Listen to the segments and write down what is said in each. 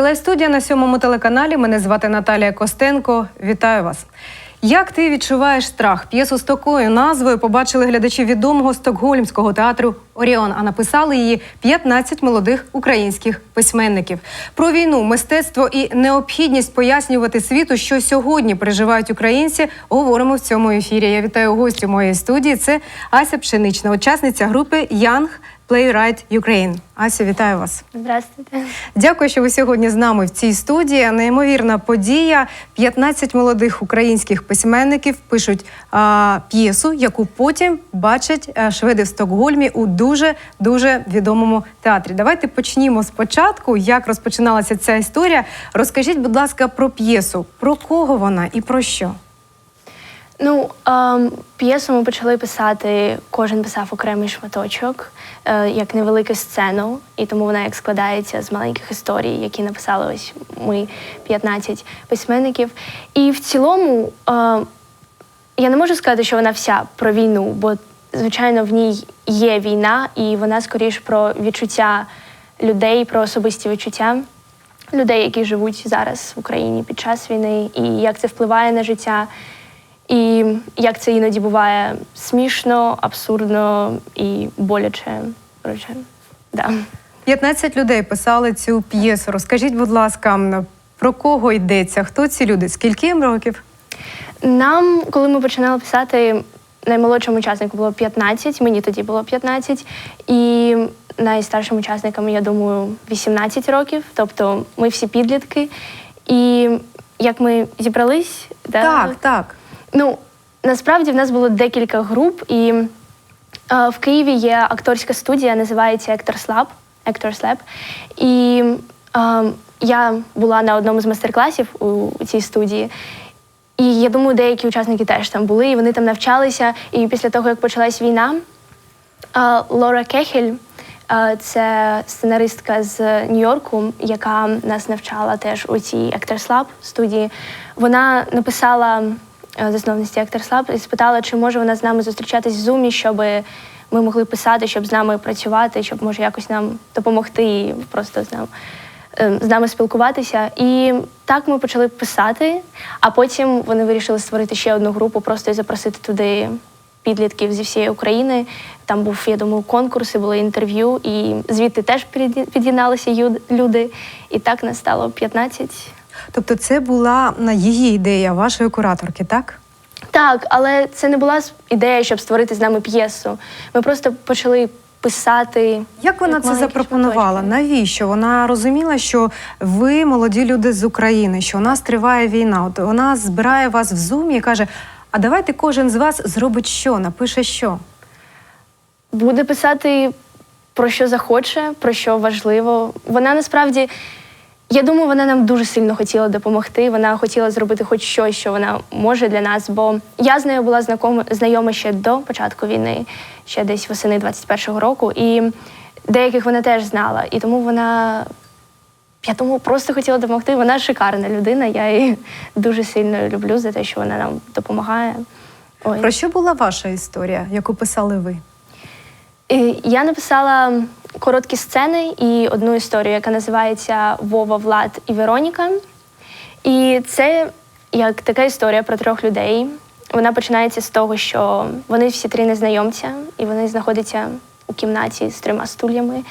Це лайв студія на сьомому телеканалі. Мене звати Наталія Костенко. Вітаю вас. Як ти відчуваєш страх? П'єсу з такою назвою побачили глядачі відомого стокгольмського театру Оріон, а написали її 15 молодих українських письменників. Про війну, мистецтво і необхідність пояснювати світу, що сьогодні переживають українці. Говоримо в цьому ефірі. Я вітаю гостю моєї студії. Це Ася Пшенична, учасниця групи Young Playwright Ukraine. Ася, вітаю вас. Здравствуйте. Дякую, що ви сьогодні з нами в цій студії. Неймовірна подія. 15 молодих українських письменників пишуть а, п'єсу, яку потім бачать а, шведи в Стокгольмі у дуже дуже відомому театрі. Давайте почнімо спочатку. Як розпочиналася ця історія? Розкажіть, будь ласка, про п'єсу, про кого вона і про що? Ну, ем, п'єсу ми почали писати, кожен писав окремий шматочок, е, як невелику сцену, і тому вона як складається з маленьких історій, які написали ось ми 15 письменників. І в цілому е, я не можу сказати, що вона вся про війну, бо, звичайно, в ній є війна, і вона скоріш про відчуття людей, про особисті відчуття людей, які живуть зараз в Україні під час війни, і як це впливає на життя. І як це іноді буває смішно, абсурдно і боляче. Коротше, да. 15 людей писали цю п'єсу. Розкажіть, будь ласка, про кого йдеться? Хто ці люди? Скільки їм років? Нам, коли ми починали писати, наймолодшому учаснику було 15, мені тоді було 15, і найстаршим учасникам, я думаю, 18 років. Тобто ми всі підлітки. І як ми зібрались, да, Так, так. Ну, насправді в нас було декілька груп, і е, в Києві є акторська студія, називається Actors Lab. Actors Lab. І е, я була на одному з майстер-класів у, у цій студії. І я думаю, деякі учасники теж там були, і вони там навчалися. І після того, як почалась війна, е, Лора Кехель, е, це сценаристка з Нью-Йорку, яка нас навчала теж у цій Actors Lab студії. Вона написала засновниці Actors і спитала, чи може вона з нами зустрічатись в Zoom, щоб ми могли писати, щоб з нами працювати, щоб може якось нам допомогти і просто з нами. е, З нами спілкуватися, і так ми почали писати. А потім вони вирішили створити ще одну групу, просто і запросити туди підлітків зі всієї України. Там був, я думаю, конкурси, були інтерв'ю, і звідти теж під'є- під'єдналися люди. І так нас стало 15. Тобто, це була її ідея вашої кураторки, так? Так, але це не була ідея, щоб створити з нами п'єсу. Ми просто почали писати. Як вона як це запропонувала? шматочки. Навіщо? Вона розуміла, що ви молоді люди з України, що у нас триває війна. От вона збирає вас в зумі і каже: а давайте кожен з вас зробить що, напише що. буде писати про що захоче, про що важливо. Вона насправді, я думаю, вона нам дуже сильно хотіла допомогти. Вона хотіла зробити хоч щось, що вона може для нас. Бо я з нею була знакома, знайома ще до початку війни, ще десь восени 21-го року, і деяких вона теж знала. І тому вона. Я тому просто хотіла допомогти. Вона шикарна людина. Я її дуже сильно люблю за те, що вона нам допомагає. Ой. Про що була ваша історія, яку писали ви? Я написала короткі сцени і одну історію, яка називається Вова, Влад і Вероніка. І це як така історія про трьох людей. Вона починається з того, що вони всі три незнайомця, і вони знаходяться у кімнаті з трьома стульями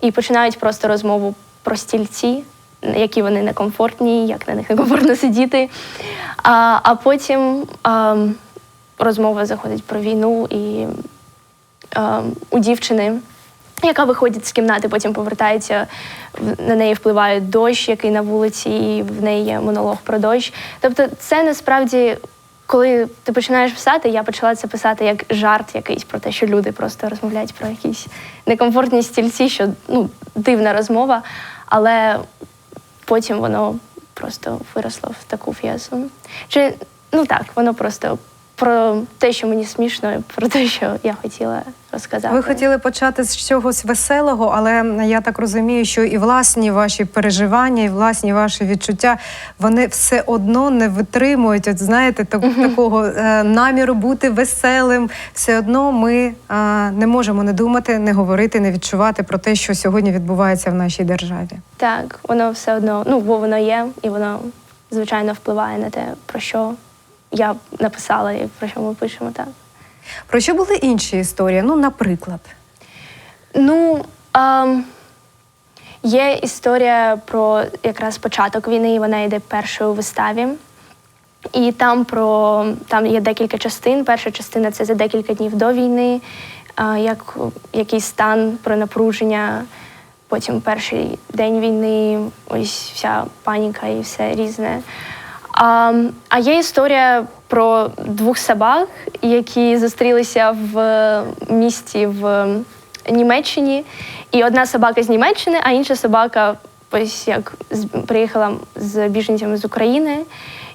і починають просто розмову про стільці, які вони некомфортні, як на них некомфортно сидіти. А, а потім а, розмова заходить про війну і е, у дівчини, яка виходить з кімнати, потім повертається, на неї впливає дощ, який на вулиці, і в неї є монолог про дощ. Тобто, це насправді, коли ти починаєш писати, я почала це писати як жарт якийсь про те, що люди просто розмовляють про якісь некомфортні стільці, що ну, дивна розмова, але потім воно просто виросло в таку п'єсу. Чи ну так, воно просто про те, що мені смішно, про те, що я хотіла розказати. Ви хотіли почати з чогось веселого, але я так розумію, що і власні ваші переживання, і власні ваші відчуття вони все одно не витримують. От знаєте, так, такого е, наміру бути веселим. Все одно ми е, не можемо не думати, не говорити, не відчувати про те, що сьогодні відбувається в нашій державі. Так, воно все одно, ну, бо воно є, і воно, звичайно, впливає на те, про що я написала і про що ми пишемо, так. Про що були інші історії? Ну, наприклад. Ну, ем, є історія про якраз початок війни, і вона йде першою у виставі. І там про там є декілька частин. Перша частина це за декілька днів до війни, е, як якийсь стан про напруження. Потім перший день війни, ось вся паніка і все різне. А, а є історія про двох собак, які зустрілися в місті в Німеччині. І одна собака з Німеччини, а інша собака ось як приїхала з біженцями з України.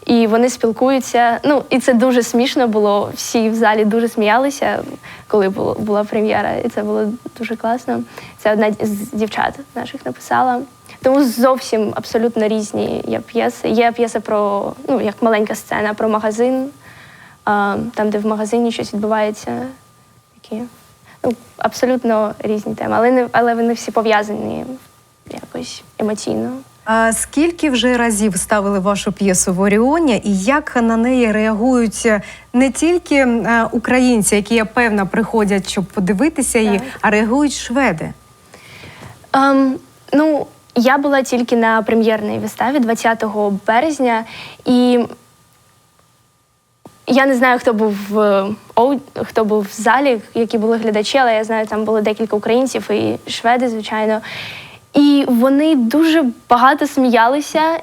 І вони спілкуються. Ну, і це дуже смішно було. Всі в залі дуже сміялися, коли було, була прем'єра, і це було дуже класно. Це одна з дівчат наших написала. Тому зовсім абсолютно різні є п'єси. Є п'єса про ну, як маленька сцена про магазин, там, де в магазині щось відбувається. Такі ну, абсолютно різні теми, але не але вони всі пов'язані якось емоційно. А скільки вже разів ставили вашу п'єсу в Оріоні, і як на неї реагують не тільки е, українці, які я певна приходять, щоб подивитися її, Так. а реагують шведи? Ем, ну, я була тільки на прем'єрній виставі 20 березня, і я не знаю, хто був в хто був в залі, які були глядачі, але я знаю, там було декілька українців і шведи, звичайно. І вони дуже багато сміялися.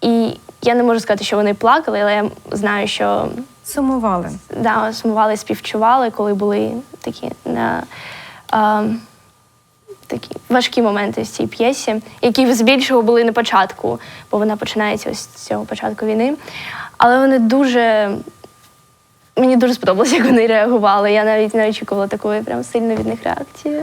І я не можу сказати, що вони плакали, але я знаю, що Сумували. да, сумували, співчували, коли були такі на а, такі важкі моменти в цій п'єсі, які збільшого були на початку, бо вона починається ось з цього початку війни. Але вони дуже. Мені дуже сподобалось, як вони реагували. Я навіть не очікувала такої прям сильної від них реакції.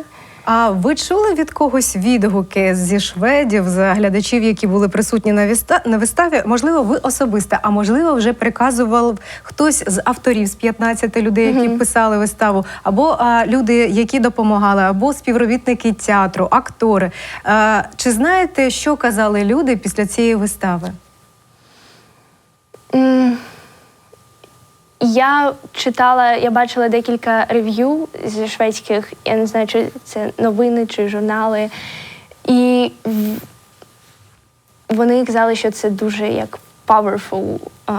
А ви чули від когось відгуки зі шведів, з глядачів, які були присутні на віста- на виставі? Можливо, ви особисто, а можливо, вже приказував хтось з авторів з 15 людей, які писали виставу, або а, люди, які допомагали, або співробітники театру, актори. А, чи знаєте, що казали люди після цієї вистави? М, Я читала, я бачила декілька рев'ю зі шведських, я не знаю, чи це новини чи журнали. І вони казали, що це дуже як powerful е,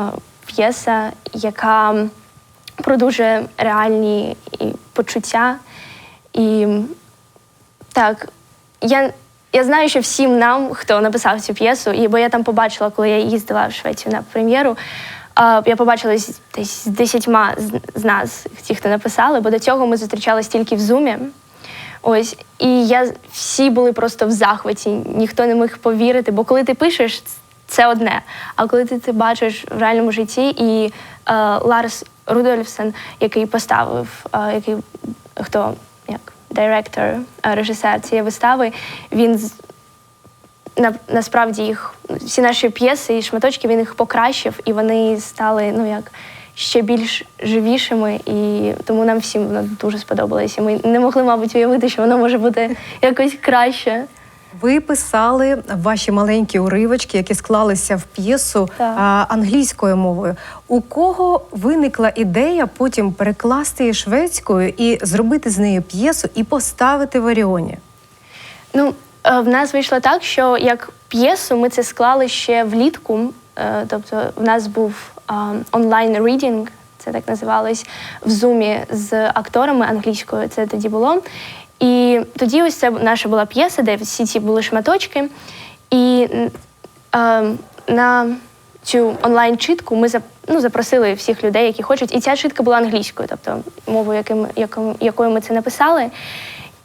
п'єса, яка про дуже реальні і почуття. І так, я, я знаю, що всім нам, хто написав цю п'єсу, і бо я там побачила, коли я їздила в Швецію на прем'єру. Я побачила з- десь з десятьма з- нас, ті, хто написали, бо до цього ми зустрічались тільки в зумі. Ось, і я всі були просто в захваті, ніхто не міг повірити, бо коли ти пишеш, це одне. А коли ти це бачиш в реальному житті, і е, Ларс Рудольфсен, який поставив, е, який хто як директор, е, режисер цієї вистави, він на, насправді їх всі наші п'єси і шматочки він їх покращив, і вони стали ну як ще більш живішими, і тому нам всім воно дуже сподобалось. Ми не могли, мабуть, уявити, що воно може бути якось краще. Ви писали ваші маленькі уривочки, які склалися в п'єсу англійською мовою. У кого виникла ідея потім перекласти її шведською і зробити з нею п'єсу і поставити в Оріоні? Ну, в нас вийшло так, що як п'єсу ми це склали ще влітку. Е, Тобто, в нас був онлайн рідінг, це так називалось, в зумі з акторами англійською. Це тоді було. І тоді ось це наша була п'єса, де всі ці були шматочки. І е, на цю онлайн-читку ми зап- ну, запросили всіх людей, які хочуть. І ця читка була англійською, тобто мовою, яким, яким, якою ми це написали.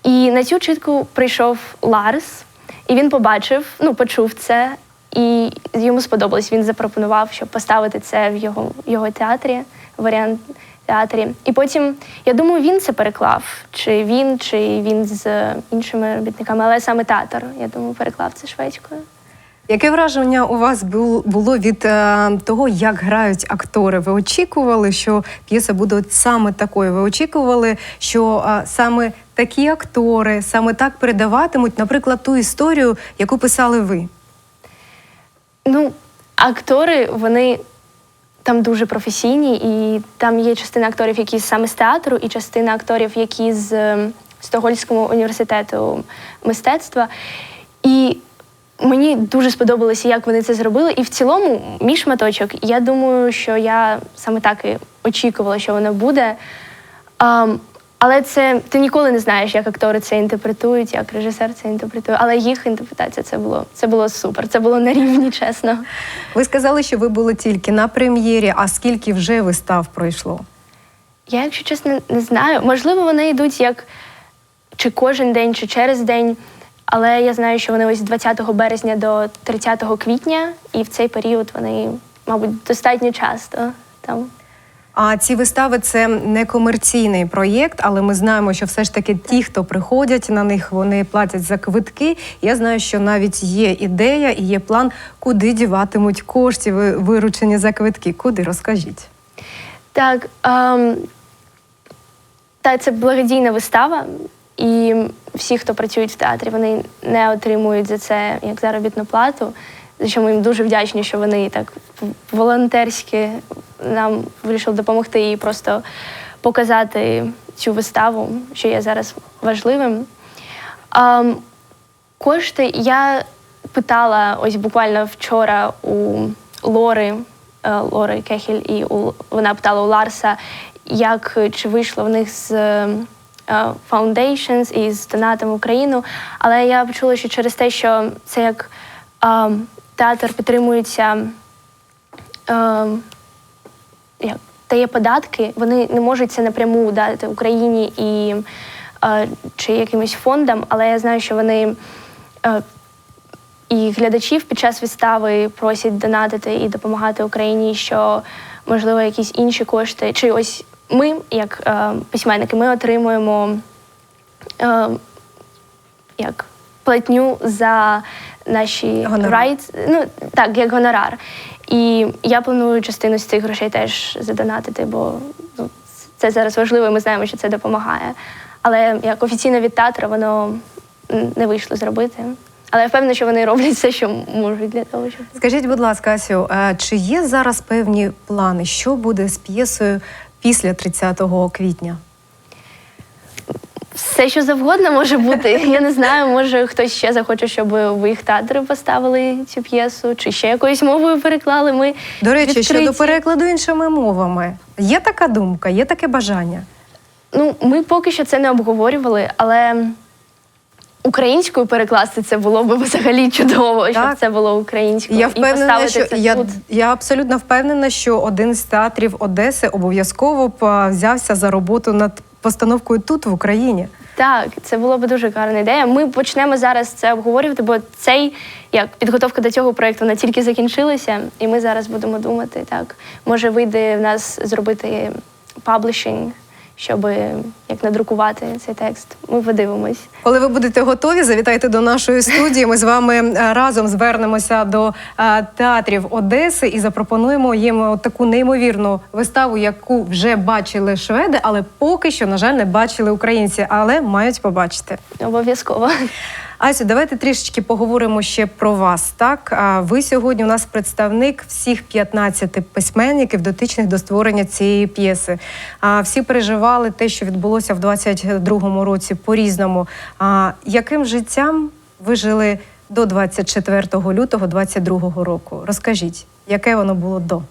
І на цю читку прийшов Ларс, і він побачив, ну, почув це, і йому сподобалось. Він запропонував, щоб поставити це в його, його театрі, варіант театрі. І потім, я думаю, він це переклав. Чи він, чи він з іншими робітниками, але саме театр, я думаю, переклав це шведською. Яке враження у вас було від е, того, як грають актори? Ви очікували, що п'єса буде саме такою? Ви очікували, що е, саме такі актори саме так передаватимуть, наприклад, ту історію, яку писали ви? Ну, актори, вони там дуже професійні, і там є частина акторів, які саме з театру, і частина акторів, які з е, Стокгольмського університету мистецтва. І мені дуже сподобалося, як вони це зробили. І в цілому, мій шматочок, я думаю, що я саме так і очікувала, що воно буде. Але це ти ніколи не знаєш, як актори це інтерпретують, як режисер це інтерпретує. Але їх інтерпретація це було це було супер. Це було на рівні, чесно. Ви сказали, що ви були тільки на прем'єрі, а скільки вже вистав пройшло? Я, якщо чесно, не знаю. Можливо, вони йдуть як чи кожен день, чи через день. Але я знаю, що вони ось з 20 березня до 30 квітня, і в цей період вони, мабуть, достатньо часто там. А ці вистави це не комерційний проєкт, але ми знаємо, що все ж таки ті, хто приходять на них, вони платять за квитки. Я знаю, що навіть є ідея і є план, куди діватимуть кошти, ви- виручені за квитки. Куди розкажіть? Так, ем, та це благодійна вистава, і всі, хто працюють в театрі, вони не отримують за це як заробітну плату. Що ми їм дуже вдячні, що вони так волонтерськи нам вирішили допомогти і просто показати цю виставу, що є зараз важливим. Ем, кошти я питала ось буквально вчора у Лори, е, Лори Кехіль, і у, вона питала у Ларса, як чи вийшло в них з е, Foundations і з донатом Україну. Але я почула, що через те, що це як театр підтримується. Е, як дає податки, вони не можуть це напряму дати Україні і е, чи якимось фондам, але я знаю, що вони е, і глядачів під час вистави просять донатити і допомагати Україні, що можливо якісь інші кошти. Чи ось ми, як е, письменники, ми отримуємо е, як платню за наші Гонорар. ну так, як гонорар. І я планую частину з цих грошей теж задонатити, бо ну, це зараз важливо, і ми знаємо, що це допомагає. Але як офіційно від театру воно не вийшло зробити. Але я впевнена, що вони роблять все, що можуть для того, щоб. Скажіть, будь ласка, Асю, е, чи є зараз певні плани, що буде з п'єсою після 30 квітня? Все, що завгодно може бути. Я не знаю, може хтось ще захоче, щоб в їх театри поставили цю п'єсу, чи ще якоюсь мовою переклали. Ми До речі, щодо відкриті. перекладу іншими мовами, є така думка, є таке бажання. Ну, ми поки що це не обговорювали, але українською перекласти це було б взагалі чудово, щоб це було українською. Я впевнена, поставити що це я, тут. я абсолютно впевнена, що один з театрів Одеси обов'язково взявся за роботу над постановкою тут, в Україні. Так, це було б дуже гарна ідея. Ми почнемо зараз це обговорювати, бо цей як підготовка до цього проєкту вона тільки закінчилася, і ми зараз будемо думати, так може вийде в нас зробити паблішинг, щоб як надрукувати цей текст. Ми подивимось. Коли ви будете готові, завітайте до нашої студії. Ми з вами е, разом звернемося до е, театрів Одеси і запропонуємо їм таку неймовірну виставу, яку вже бачили шведи, але поки що, на жаль, не бачили українці, але мають побачити. Обов'язково. Асю, давайте трішечки поговоримо ще про вас. Так, ви сьогодні у нас представник всіх 15 письменників, дотичних до створення цієї п'єси. Всі переживали те, що відбулося в 22-му році по-різному. А яким життям ви жили до 24 лютого 22-го року? Розкажіть, яке воно було до?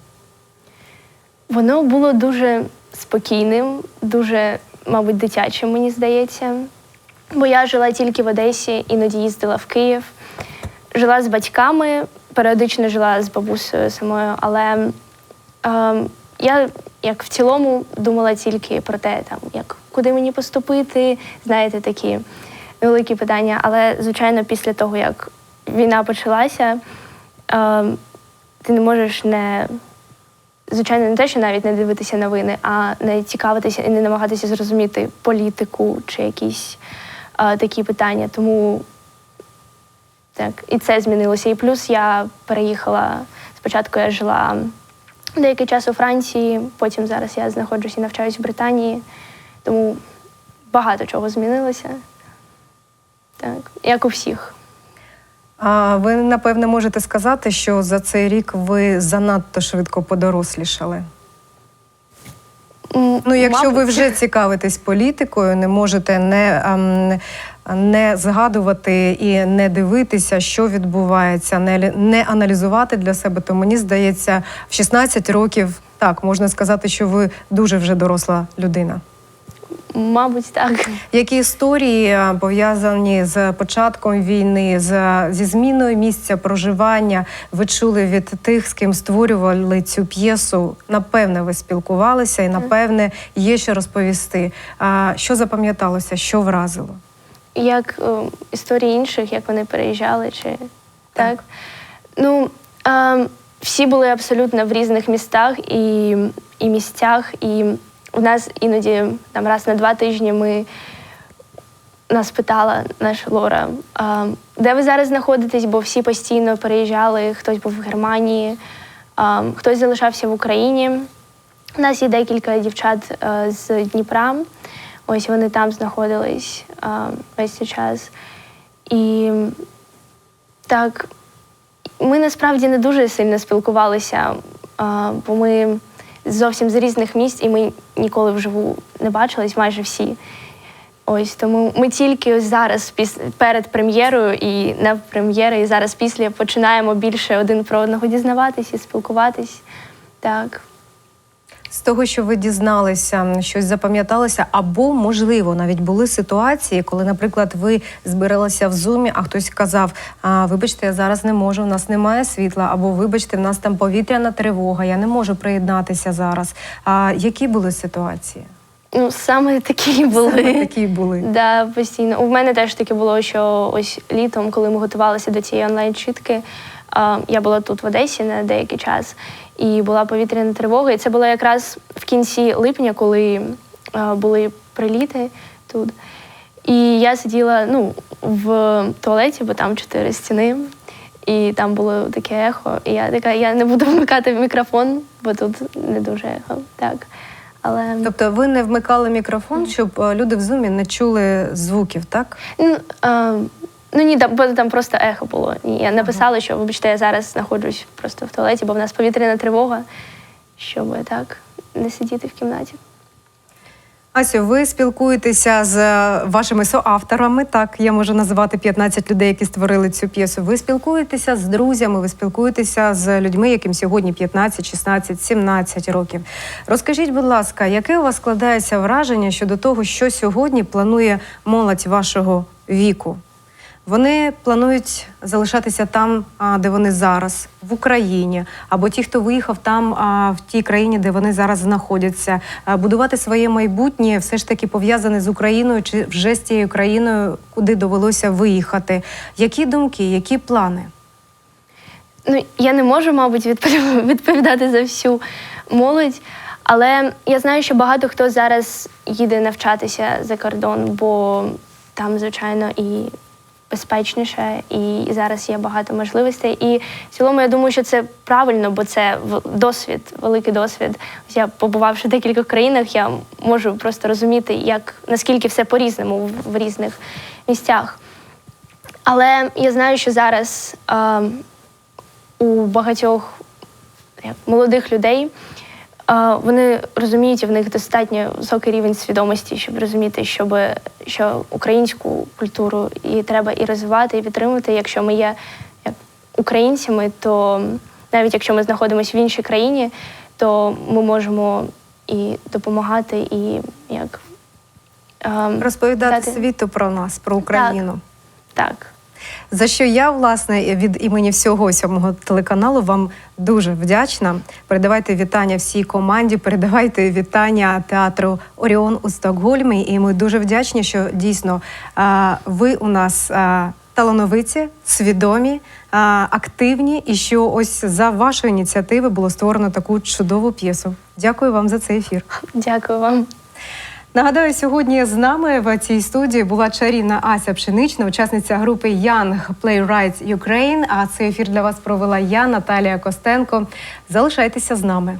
Воно було дуже спокійним, дуже, мабуть, дитячим, мені здається. Бо я жила тільки в Одесі, іноді їздила в Київ, жила з батьками, періодично жила з бабусею самою, але е, я як в цілому думала тільки про те, там, як куди мені поступити, знаєте, такі великі питання. Але, звичайно, після того, як війна почалася, е, ти не можеш не звичайно, не те, що навіть не дивитися новини, а не цікавитися і не намагатися зрозуміти політику чи якісь такі питання. Тому так, і це змінилося. І плюс я переїхала. Спочатку я жила деякий час у Франції, потім зараз я знаходжусь і навчаюсь в Британії. Тому багато чого змінилося. Так, як у всіх. А ви напевне можете сказати, що за цей рік ви занадто швидко подорослішали. Ну, якщо ви вже цікавитесь політикою, не можете не, ем, не згадувати і не дивитися, що відбувається, не, не аналізувати для себе, то мені здається, в 16 років так можна сказати, що ви дуже вже доросла людина. Мабуть, так. Які історії е, пов'язані з початком війни, з, зі зміною місця проживання ви чули від тих, з ким створювали цю п'єсу? Напевне, ви спілкувалися, і напевне є що розповісти. А що запам'яталося, що вразило? Як е, історії інших, як вони переїжджали, чи так. Ну, е, всі були абсолютно в різних містах і, і місцях. І у нас іноді там раз на два тижні ми нас питала наша Лора, а, де ви зараз знаходитесь, бо всі постійно переїжджали, хтось був в Германії, а, хтось залишався в Україні. У нас є декілька дівчат е, з Дніпра. Ось вони там знаходились е, весь цей час. І так, ми насправді не дуже сильно спілкувалися, е, бо ми зовсім з різних місць, і ми ніколи вживу не бачились, майже всі. Ось тому ми тільки ось зараз, піс- перед прем'єрою і на прем'єри, і зараз після починаємо більше один про одного дізнаватись і спілкуватись. Так. З того, що ви дізналися, щось запам'яталося, або можливо навіть були ситуації, коли, наприклад, ви збиралися в зумі, а хтось казав: а, вибачте, я зараз не можу, у нас немає світла, або вибачте, в нас там повітряна тривога, я не можу приєднатися зараз. А які були ситуації? Ну, саме такі були. Саме такі були. Да, постійно. У мене теж таке було, що ось літом, коли ми готувалися до цієї онлайн-чітки, а, я була тут в Одесі на деякий час, і була повітряна тривога. І це було якраз в кінці липня, коли були приліти тут. І я сиділа ну, в туалеті, бо там чотири стіни, і там було таке ехо. І я така, я не буду вмикати мікрофон, бо тут не дуже ехо. Так. Але Тобто ви не вмикали мікрофон, щоб е, люди в зумі не чули звуків, так? Ну, а, ну ні, там, бо там просто ехо було. І я написала, що вибачте, я зараз знаходжусь просто в туалеті, бо в нас повітряна тривога, щоб так не сидіти в кімнаті. Асю, ви спілкуєтеся з е, вашими соавторами. Так, я можу називати 15 людей, які створили цю п'єсу. Ви спілкуєтеся з друзями, ви спілкуєтеся з людьми, яким сьогодні 15, 16, 17 років. Розкажіть, будь ласка, яке у вас складається враження щодо того, що сьогодні планує молодь вашого віку? Вони планують залишатися там, де вони зараз, в Україні, або ті, хто виїхав там, в тій країні, де вони зараз знаходяться, будувати своє майбутнє, все ж таки пов'язане з Україною чи вже з тією країною, куди довелося виїхати. Які думки, які плани? Ну, я не можу, мабуть, відповідати за всю молодь, але я знаю, що багато хто зараз їде навчатися за кордон, бо там, звичайно, і безпечніше, і зараз є багато можливостей. І в цілому я думаю, що це правильно, бо це досвід, великий досвід. Я побувавши в декількох країнах, я можу просто розуміти, як наскільки все по-різному в, різних місцях. Але я знаю, що зараз. ем, у багатьох як, молодих людей. Вони розуміють, і в них достатньо високий рівень свідомості, щоб розуміти, щоб, що українську культуру і треба і розвивати, і підтримувати. Якщо ми є як, українцями, то навіть якщо ми знаходимося в іншій країні, то ми можемо і допомагати, і як ем, Розповідати дати- світу про нас, про Україну. так. За що я, власне, від імені всього сьомого телеканалу вам дуже вдячна. Передавайте вітання всій команді, передавайте вітання театру Оріон у Стокгольмі. І ми дуже вдячні, що дійсно ви у нас талановиті, свідомі, активні, і що ось за вашої ініціативи було створено таку чудову п'єсу. Дякую вам за цей ефір. Дякую вам. Нагадаю, сьогодні з нами в цій студії була чарівна Ася Пшенична, учасниця групи Young Playwrights Ukraine. А цей ефір для вас провела я, Наталія Костенко. Залишайтеся з нами.